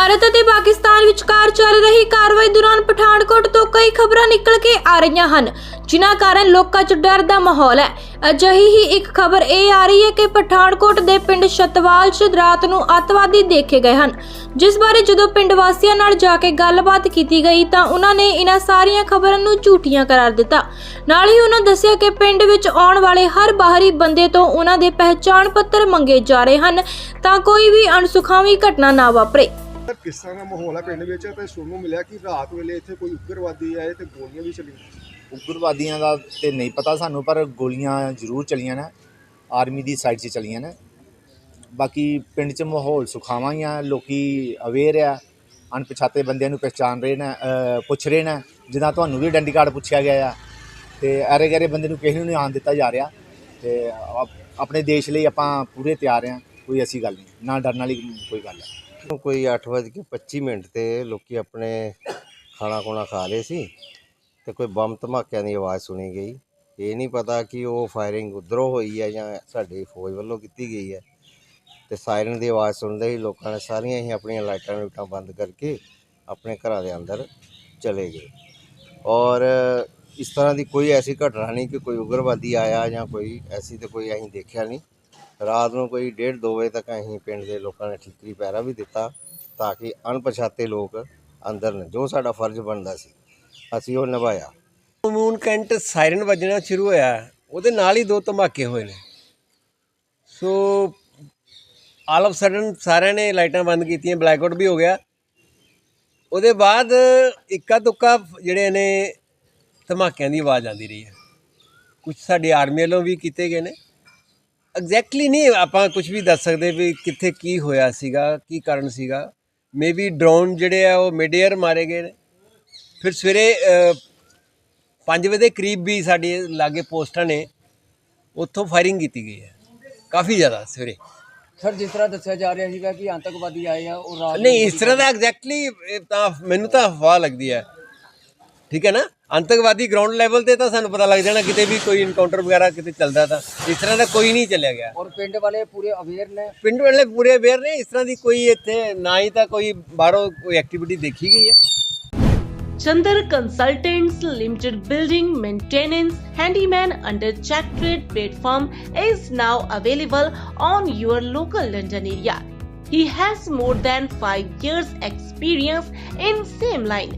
ਭਾਰਤ ਅਤੇ ਪਾਕਿਸਤਾਨ ਵਿਚਕਾਰ ਚੱਲ ਰਹੀ ਕਾਰਵਾਈ ਦੌਰਾਨ ਪਠਾਨਕੋਟ ਤੋਂ ਕਈ ਖਬਰਾਂ ਨਿਕਲ ਕੇ ਆ ਰਹੀਆਂ ਹਨ, ਜਿਨ੍ਹਾਂ ਕਾਰਨ ਲੋਕਾਂ 'ਚ ਡਰ ਦਾ ਮਾਹੌਲ ਹੈ। ਅਜਿਹੀ ਹੀ ਇੱਕ ਖਬਰ ਇਹ ਆ ਰਹੀ ਹੈ ਕਿ ਪਠਾਨਕੋਟ ਦੇ ਪਿੰਡ ਛਤਵਾਲ 'ਚ ਰਾਤ ਨੂੰ ਅੱਤਵਾਦੀ ਦੇਖੇ ਗਏ ਹਨ। ਜਿਸ ਬਾਰੇ ਜਦੋਂ ਪਿੰਡ ਵਾਸੀਆਂ ਨਾਲ ਜਾ ਕੇ ਗੱਲਬਾਤ ਕੀਤੀ ਗਈ ਤਾਂ ਉਹਨਾਂ ਨੇ ਇਹਨਾਂ ਸਾਰੀਆਂ ਖਬਰਾਂ ਨੂੰ ਝੂਠੀਆਂ ਕਰਾਰ ਦਿੱਤਾ। ਨਾਲ ਹੀ ਉਹਨਾਂ ਦੱਸਿਆ ਕਿ ਪਿੰਡ ਵਿੱਚ ਆਉਣ ਵਾਲੇ ਹਰ ਬਾਹਰੀ ਬੰਦੇ ਤੋਂ ਉਹਨਾਂ ਦੇ ਪਹਿਚਾਣ ਪੱਤਰ ਮੰਗੇ ਜਾ ਰਹੇ ਹਨ ਤਾਂ ਕੋਈ ਵੀ ਅਣਸੁਖਾਵੀ ਘਟਨਾ ਨਾ ਵਾਪਰੇ। ਸਰ ਕਿਸ ਤਰ੍ਹਾਂ ਦਾ ਮਾਹੌਲ ਹੈ ਪਿੰਡ ਵਿੱਚ ਤੇ ਸੁਣਨ ਨੂੰ ਮਿਲਿਆ ਕਿ ਰਾਤ ਵੇਲੇ ਇੱਥੇ ਕੋਈ ਉਗਰਵਾਦੀ ਆਏ ਤੇ ਗੋਲੀਆਂ ਵੀ ਚੱਲੀਆਂ। ਉਗਰਵਾਦੀਆਂ ਦਾ ਤੇ ਨਹੀਂ ਪਤਾ ਸਾਨੂੰ ਪਰ ਗੋਲੀਆਂ ਜ਼ਰੂਰ ਚਲੀਆਂ ਨੇ ਆਰਮੀ ਦੀ ਸਾਈਡ 'ਚ ਚਲੀਆਂ ਨੇ। ਬਾਕੀ ਪਿੰਡ 'ਚ ਮਾਹੌਲ ਸੁਖਾਵਾਂ ਹੀ ਆ ਲੋਕੀ ਅਵੇਅਰ ਆ ਅਣਪਛਾਤੇ ਬੰਦਿਆਂ ਨੂੰ ਪਹਿਚਾਨ ਰਹੇ ਨੇ ਅ, ਪੁੱਛ ਰਹੇ ਨੇ ਜਿੱਦਾਂ ਤੁਹਾਨੂੰ ਵੀ ਆਇਡੈਂਟੀ ਕਾਰਡ ਪੁੱਛਿਆ ਗਿਆ ਆ। ਤੇ ਐਰੇ ਗੈਰੇ ਬੰਦੇ ਨੂੰ ਕਿਸੇ ਨੂੰ ਨਹੀਂ ਆਉਣ ਦਿੱਤਾ ਜਾ ਰਿਹਾ। ਤੇ ਆਪ- ਆਪਣੇ ਦੇਸ਼ ਲਈ ਆਪਾਂ ਪੂਰੇ ਤਿਆਰ ਆ ਕੋਈ ਐਸੀ ਗੱਲ ਨਹੀਂ ਨਾ ਡਰਨ ਵਾਲੀ ਕੋਈ ਗੱਲ ਹੈ ਕੋਈ 8:25 ਮਿੰਟ ਤੇ ਲੋਕੀ ਆਪਣੇ ਖਾਣਾ ਖੁਣਾ ਖਾ ਲਏ ਸੀ ਤੇ ਕੋਈ ਬੰਬ ਧਮਾਕਿਆਂ ਦੀ ਆਵਾਜ਼ ਸੁਣੀ ਗਈ। ਇਹ ਨਹੀਂ ਪਤਾ ਕਿ ਉਹ ਫਾਇਰਿੰਗ ਉਧਰੋਂ ਹੋਈ ਹੈ ਜਾਂ ਸਾਡੀ ਫੌਜ ਵੱਲੋਂ ਕੀਤੀ ਗਈ ਹੈ। ਤੇ ਸਾਇਰਨ ਦੀ ਆਵਾਜ਼ ਸੁਣਦੇ ਹੀ ਲੋਕਾਂ ਨੇ ਸਾਰੀਆਂ ਹੀ ਆਪਣੀਆਂ ਲਾਈਟਾਂ ਲੂਟਾਂ ਬੰਦ ਕਰਕੇ ਆਪਣੇ ਘਰਾਂ ਦੇ ਅੰਦਰ ਚਲੇ ਗਏ। ਔਰ ਇਸ ਤਰ੍ਹਾਂ ਦੀ ਕੋਈ ਐਸੀ ਘਟਨਾ ਨਹੀਂ ਕਿ ਕੋਈ ਉਗਰਵਾਦੀ ਆਇਆ ਜਾਂ ਕੋਈ ਐਸੀ ਤੇ ਕੋਈ ਅਸੀਂ ਦੇਖਿਆ ਨਹੀਂ। ਰਾਤ ਨੂੰ ਕੋਈ 1:30 2 ਵਜੇ ਤੱਕ ਅਸੀਂ ਪਿੰਡ ਦੇ ਲੋਕਾਂ ਨੇ ਠੀਕਰੀ ਪਹਿਰਾ ਵੀ ਦਿੱਤਾ ਤਾਂ ਕਿ ਅਣਪਛਾਤੇ ਲੋਕ ਅੰਦਰ ਨੇ, ਜੋ ਸਾਡਾ ਫਰਜ਼ ਬਣਦਾ ਸੀ, ਅਸੀਂ ਉਹ ਨਿਭਾਇਆ। ਮੂਨ ਕੈਂਟ ਸਾਇਰਨ ਵੱਜਣਾ ਸ਼ੁਰੂ ਹੋਇਆ, ਉਹਦੇ ਨਾਲ ਹੀ ਦੋ ਧਮਾਕੇ ਹੋਏ ਨੇ। ਸੋ ਆਲ ਆਫ ਸਡਨ ਸਾਰਿਆਂ ਨੇ ਲਾਈਟਾਂ ਬੰਦ ਕੀਤੀਆਂ ਬਲੈਕ ਆਊਟ ਵੀ ਹੋ ਗਿਆ। ਉਹਦੇ ਬਾਅਦ ਇੱਕਾ ਦੁੱਕਾ ਜਿਹੜੇ ਨੇ ਧਮਾਕਿਆਂ ਦੀ ਆਵਾਜ਼ ਆਉਂਦੀ ਰਹੀ ਹੈ। ਕੁਝ ਸਾਡੇ ਆਰਮੀ ਵੱਲੋਂ ਵੀ ਕੀਤੇ ਗਏ ਨੇ। ਐਗਜ਼ੈਕਟਲੀ ਨਹੀਂ ਆਪਾਂ ਕੁਝ ਵੀ ਦੱਸ ਸਕਦੇ ਵੀ ਕਿੱਥੇ ਕੀ ਹੋਇਆ ਸੀਗਾ ਕੀ ਕਾਰਨ ਸੀਗਾ। ਮੇਬੀ ਡਰੋਨ ਜਿਹੜੇ ਆ ਉਹ ਮਿਡ 에ਅਰ ਮਾਰੇ ਗਏ ਨੇ। ਫਿਰ ਸਵੇਰੇ 5 ਵਜੇ ਦੇ ਕਰੀਬ ਵੀ ਸਾਡੇ ਲਾਗੇ ਪੋਸਟਾਂ ਨੇ ਉੱਥੋਂ ਫਾਇਰਿੰਗ ਕੀਤੀ ਗਈ ਹੈ। ਕਾਫੀ ਜ਼ਿਆਦਾ ਸਵੇਰੇ। ਸਰ ਜਿਸ ਤਰ੍ਹਾਂ ਦੱਸਿਆ ਜਾ ਰਿਹਾ ਸੀਗਾ ਕਿ ਆਤੰਕਵਾਦੀ ਆਏ ਆ ਉਹ ਰਾਤ ਨਹੀਂ ਇਸ ਤਰ੍ਹਾਂ ਦਾ ਐਗਜ਼ੈਕਟਲੀ ਤਾਂ ਮੈਨੂੰ ਤਾਂ ਅਫਵਾਹ ਲੱਗਦੀ ਹੈ। ਠੀਕ ਹੈ ਨਾ ਆਤੰਕਵਾਦੀ ਗਰਾਊਂਡ ਲੈਵਲ ਤੇ ਤਾਂ ਸਾਨੂੰ ਪਤਾ ਲੱਗ ਜਾਣਾ ਕਿਤੇ ਵੀ ਕੋਈ ਇਨਕਾਊਂਟਰ ਵਗੈਰਾ ਕਿਤੇ ਚੱਲਦਾ ਤਾਂ ਇਸ ਤਰ੍ਹਾਂ ਦਾ ਕੋਈ ਨਹੀਂ ਚੱਲਿਆ ਗਿਆ ਔਰ ਪਿੰਡ ਵਾਲੇ ਪੂਰੇ ਅਵੇਅਰ ਨੇ ਪਿੰਡ ਵਾਲੇ ਪੂਰੇ ਅਵੇਅਰ ਨੇ ਇਸ ਤਰ੍ਹਾਂ ਦੀ ਕੋਈ ਇੱਥੇ ਨਾ ਹੀ ਤਾਂ ਕੋਈ ਬਾਹਰੋਂ ਕੋਈ ਐਕਟੀਵਿਟੀ ਦੇਖੀ ਗਈ ਹੈ Chandar Consultants Limited building maintenance handyman under Check Trade platform is now available on your local London area. He has more than 5 years experience in same line.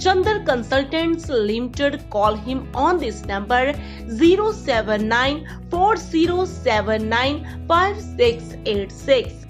Chandar Consultants Limited call him on this number 079 4079 5686.